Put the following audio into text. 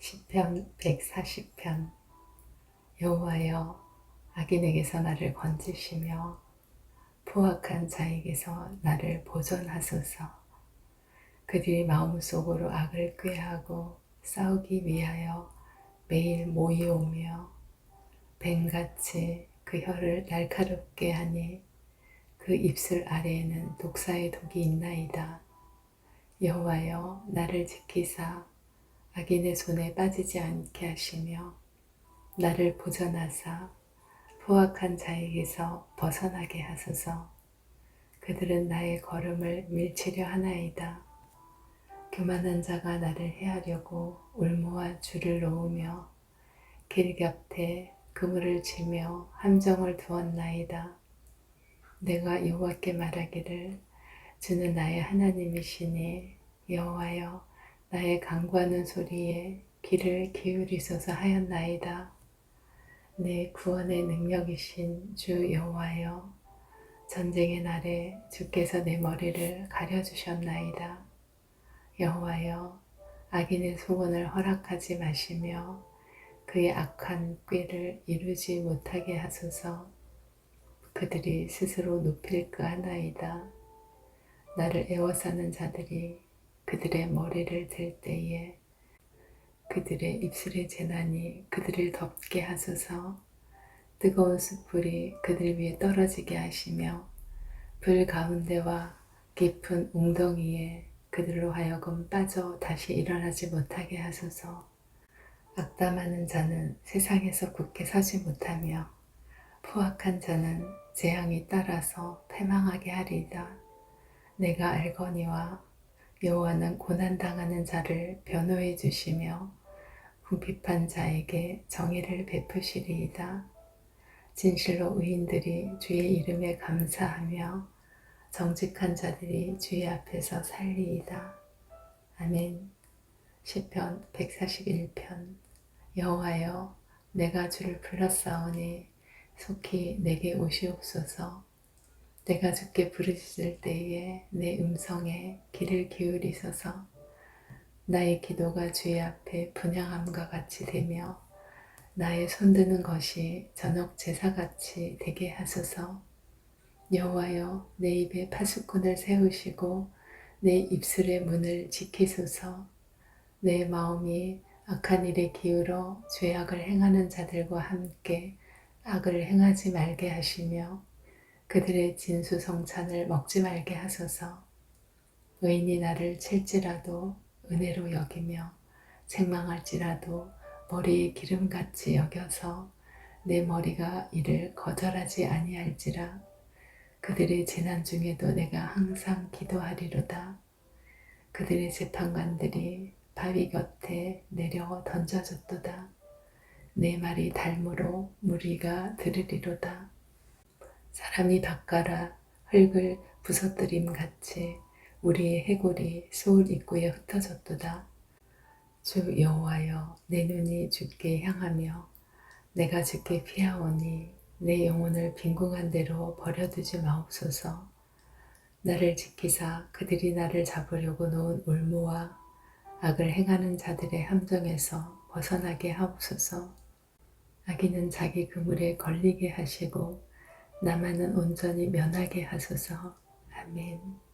시편 140편. 여호와여 악인에게서 나를 건지시며 포악한 자에게서 나를 보존하소서. 그들이 마음속으로 악을 꾀하고 싸우기 위하여 매일 모이오며 뱀같이 그 혀를 날카롭게 하니 그 입술 아래에는 독사의 독이 있나이다. 여호와여 나를 지키사 악인의 손에 빠지지 않게 하시며 나를 보전하사 포악한 자에게서 벗어나게 하소서 그들은 나의 걸음을 밀치려 하나이다. 교만한 자가 나를 해하려고 울모아 줄을 놓으며 길 곁에 그물을 치며 함정을 두었나이다. 내가 여호와께 말하기를 주는 나의 하나님이시니 여호와여 나의 강구하는 소리에 귀를 기울이소서 하였나이다. 내 구원의 능력이신 주 여호와여 전쟁의 날에 주께서 내 머리를 가려주셨나이다. 여호와여 악인의 소원을 허락하지 마시며 그의 악한 꾀를 이루지 못하게 하소서 그들이 스스로 높일 그 하나이다. 나를 애워싸는 자들이 그들의 머리를 들 때에 그들의 입술의 재난이 그들을 덮게 하소서 뜨거운 숯불이 그들 위에 떨어지게 하시며 불 가운데와 깊은 웅덩이에 그들로 하여금 빠져 다시 일어나지 못하게 하소서 악담하는 자는 세상에서 굳게 서지 못하며 포악한 자는 재앙이 따라서 패망하게 하리이다. 내가 알거니와 여호와는 고난당하는 자를 변호해 주시며 궁핍한 자에게 정의를 베푸시리이다. 진실로 의인들이 주의 이름에 감사하며 정직한 자들이 주의 앞에서 살리이다. 아멘. 시편 141편 여호와여 내가 주를 불렀사오니 속히 내게 오시옵소서 내가 주께 부르짖을 때에 내 음성에 귀를 기울이소서. 나의 기도가 주의 앞에 분양함과 같이 되며 나의 손드는 것이 저녁 제사같이 되게 하소서. 여호와여 내 입에 파수꾼을 세우시고 내 입술의 문을 지키소서. 내 마음이 악한 일에 기울어 죄악을 행하는 자들과 함께 악을 행하지 말게 하시며 그들의 진수성찬을 먹지 말게 하소서. 의인이 나를 칠지라도 은혜로 여기며 책망할지라도 머리에 기름같이 여겨서 내 머리가 이를 거절하지 아니할지라. 그들의 재난 중에도 내가 항상 기도하리로다. 그들의 재판관들이 바위 곁에 내려 던져졌도다. 내 말이 달무로 무리가 들으리로다 사람이 바꿔라 흙을 부서뜨림 같이 우리의 해골이 소울 입구에 흩어졌도다. 주 여호와여 내 눈이 주께 향하며 내가 주께 피하오니 내 영혼을 빈궁한 대로 버려두지 마옵소서. 나를 지키사 그들이 나를 잡으려고 놓은 울무와 악을 행하는 자들의 함정에서 벗어나게 하옵소서. 악인은 자기 그물에 걸리게 하시고 나만은 온전히 면하게 하소서. 아멘.